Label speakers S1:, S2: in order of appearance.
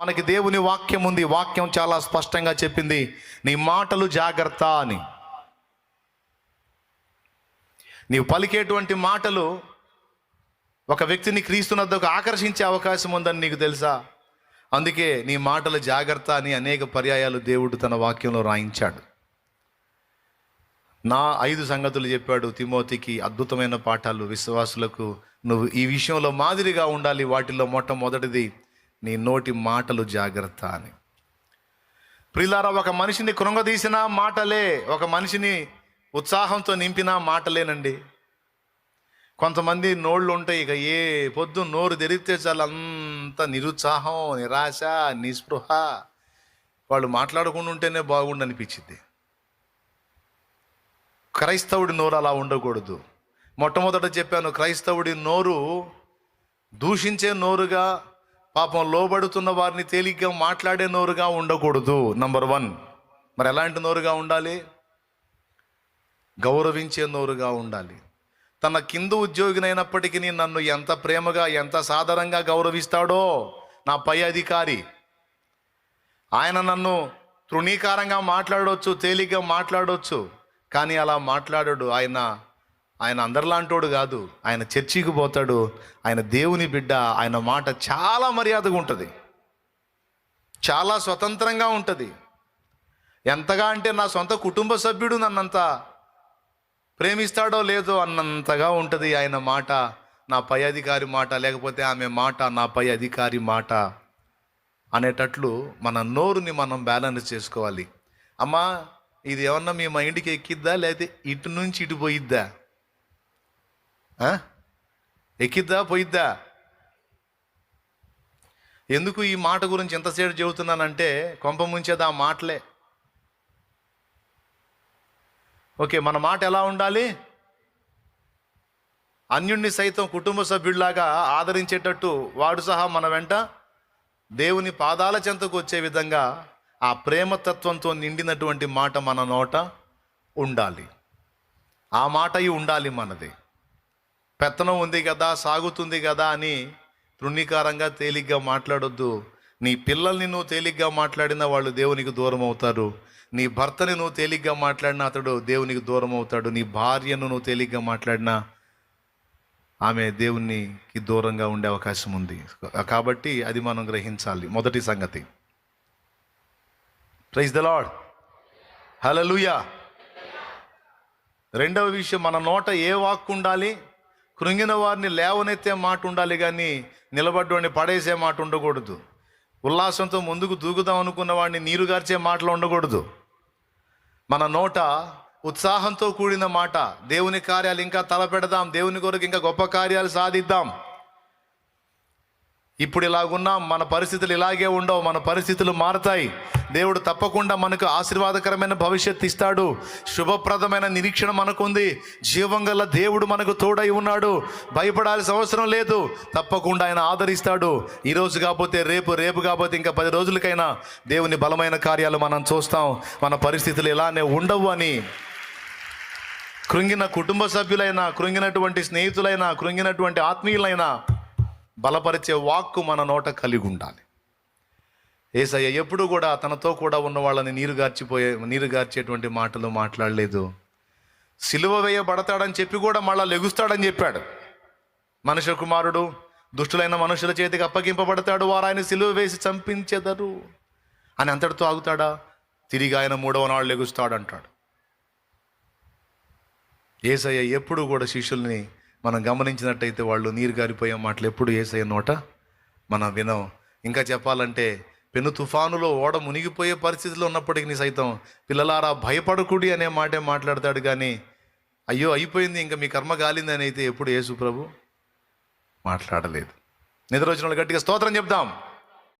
S1: మనకి దేవుని వాక్యం ఉంది వాక్యం చాలా స్పష్టంగా చెప్పింది. నీ మాటలు జాగ్రత్త అని. నీవు పలికేటువంటి మాటలు ఒక వ్యక్తిని క్రీస్తునద్దకు ఆకర్షించే అవకాశం ఉందని నీకు తెలుసా? అందుకే నీ మాటలు జాగ్రత్త అని అనేక పర్యాయాలు దేవుడు తన వాక్యంలో రాయించాడు. నా ఐదు సంగతులు చెప్పాడు తిమోతికి అద్భుతమైన పాఠాలు విశ్వాసులకు. నువ్వు ఈ విషయంలో మాదిరిగా ఉండాలి వాటిలో మొట్టమొదటిది నీ నోటి మాటలు జాగ్రత్త అని. ప్రిలారా ఒక మనిషిని కృంగదీసిన మాటలే ఒక మనిషిని ఉత్సాహంతో నింపిన మాటలేనండి. కొంతమంది నోళ్ళు ఉంటాయి ఇక ఏ పొద్దు నోరు తెరిగితే చాలు అంత నిరుత్సాహం నిరాశ నిస్పృహ. వాళ్ళు మాట్లాడకుండా ఉంటేనే బాగుండనిపించింది క్రైస్తవుడి నోరు అలా ఉండకూడదు. మొట్టమొదట చెప్పాను క్రైస్తవుడి నోరు దూషించే నోరుగా పాపం లోబడుతున్న వారిని తేలిగ్గా మాట్లాడే నోరుగా ఉండకూడదు నంబర్ వన్ మరి ఎలాంటి నోరుగా ఉండాలి? గౌరవించే నోరుగా ఉండాలి. తన కింద ఉద్యోగినైనప్పటికీ నన్ను ఎంత ప్రేమగా ఎంత సాధారణంగా గౌరవిస్తాడో నా పై అధికారి. ఆయన నన్ను తృణీకారంగా మాట్లాడవచ్చు తేలిగ్గా మాట్లాడవచ్చు కానీ అలా మాట్లాడాడు ఆయన. ఆయన అందరిలాంటోడు కాదు. ఆయన చర్చికి పోతాడు. ఆయన దేవుని బిడ్డ. ఆయన మాట చాలా మర్యాదగా ఉంటుంది. చాలా స్వతంత్రంగా ఉంటుంది. ఎంతగా అంటే నా సొంత కుటుంబ సభ్యుడు నన్నంత ప్రేమిస్తాడో లేదో అన్నంతగా ఉంటుంది ఆయన మాట. నా పై అధికారి మాట లేకపోతే ఆమె మాట నా పై అధికారి మాట అనేటట్లు మన నోరుని మనం బ్యాలెన్స్ చేసుకోవాలి. అమ్మా ఇది ఏమన్నా మీ మైండ్కి ఎక్కిద్దా? లేకపోతే ఇటు నుంచి ఇటు పోయిద్దా? ఎక్కిద్దా పోయిద్దా? ఎందుకు ఈ మాట గురించి ఎంతసేపు చెబుతున్నానంటే కొంప ముంచేది ఆ మాటలే. ఓకే మన మాట ఎలా ఉండాలి? అన్యుణ్ణి సైతం కుటుంబ సభ్యుడిలాగా ఆదరించేటట్టు వాడు సహా మన వెంట దేవుని పాదాల చెంతకు వచ్చే విధంగా ఆ ప్రేమతత్వంతో నిండినటువంటి మాట మన నోట ఉండాలి. ఆ మాటయి ఉండాలి మనది. పెత్తనం ఉంది కదా సాగుతుంది కదా అని తృణీకారంగా తేలిగ్గా మాట్లాడొద్దు. నీ పిల్లల్ని నువ్వు తేలిగ్గా మాట్లాడిన వాళ్ళు దేవునికి దూరం అవుతారు. నీ భర్తని నువ్వు తేలిగ్గా మాట్లాడిన అతడు దేవునికి దూరం అవుతాడు. నీ భార్యను నువ్వు తేలిగ్గా మాట్లాడినా ఆమె దేవునికి దూరంగా ఉండే అవకాశం ఉంది. కాబట్టి అది మనం గ్రహించాలి. మొదటి సంగతి. ప్రైజ్ ద లాడ్ హలలుయా రెండవ విషయం మన నోట ఏ వాక్కు ఉండాలి? కృంగిన వారిని లేవనెత్తే మాట ఉండాలి కానీ నిలబడ్డవాడిని పడేసే మాట ఉండకూడదు. ఉల్లాసంతో ముందుకు దూకుదాం అనుకున్న వాడిని నీరు గార్చే మాటలు ఉండకూడదు. మన నోట ఉత్సాహంతో కూడిన మాట దేవుని కార్యాలు ఇంకా తలపెడదాం దేవుని కొరకు ఇంకా గొప్ప కార్యాలు సాధిద్దాం. ఇప్పుడు ఇలాగున్నాం మన పరిస్థితులు ఇలాగే ఉండవు మన పరిస్థితులు మారతాయి. దేవుడు తప్పకుండా మనకు ఆశీర్వాదకరమైన భవిష్యత్తు ఇస్తాడు. శుభప్రదమైన నిరీక్షణ మనకుంది. జీవం గల దేవుడు మనకు తోడై ఉన్నాడు. భయపడాల్సిన అవసరం లేదు. తప్పకుండా ఆయన ఆదరిస్తాడు. ఈరోజు కాకపోతే రేపు రేపు కాకపోతే ఇంకా పది రోజులకైనా దేవుని బలమైన కార్యాలు మనం చూస్తాం. మన పరిస్థితులు ఇలానే ఉండవు అని. కృంగిన కుటుంబ సభ్యులైనా కృంగినటువంటి స్నేహితులైనా కృంగినటువంటి ఆత్మీయులైనా బలపరిచే వాక్కు మన నోట కలిగి ఉండాలి ఏసయ్య ఎప్పుడు కూడా తనతో కూడా ఉన్న వాళ్ళని నీరు గార్చిపోయే నీరు గార్చేటువంటి మాటలు మాట్లాడలేదు. సిలువ వేయబడతాడని చెప్పి కూడా మళ్ళా లెగుస్తాడని చెప్పాడు. మనుష్య కుమారుడు దుష్టులైన మనుషుల చేతికి అప్పగింపబడతాడు వారు ఆయన సిలువ వేసి చంపించెదరు. అని అంతటితో ఆగుతాడా? తిరిగి ఆయన మూడవ నాడు లెగుస్తాడు అంటాడు ఏసయ్య ఎప్పుడు కూడా శిష్యుల్ని మనం గమనించినట్టయితే వాళ్ళు నీరు గారిపోయే మాటలు ఎప్పుడు వేసే నోట? మనం వినం. ఇంకా చెప్పాలంటే పెను తుఫానులో ఓడ మునిగిపోయే పరిస్థితిలో ఉన్నప్పటికీ సైతం పిల్లలారా భయపడకుడి అనే మాటే మాట్లాడతాడు కానీ అయ్యో అయిపోయింది ఇంకా మీ కర్మ గాలిందని అయితే ఎప్పుడు యేసు ప్రభు మాట్లాడలేదు. నిద్ర వచ్చిన వాళ్ళు గట్టిగా స్తోత్రం చెప్దాం.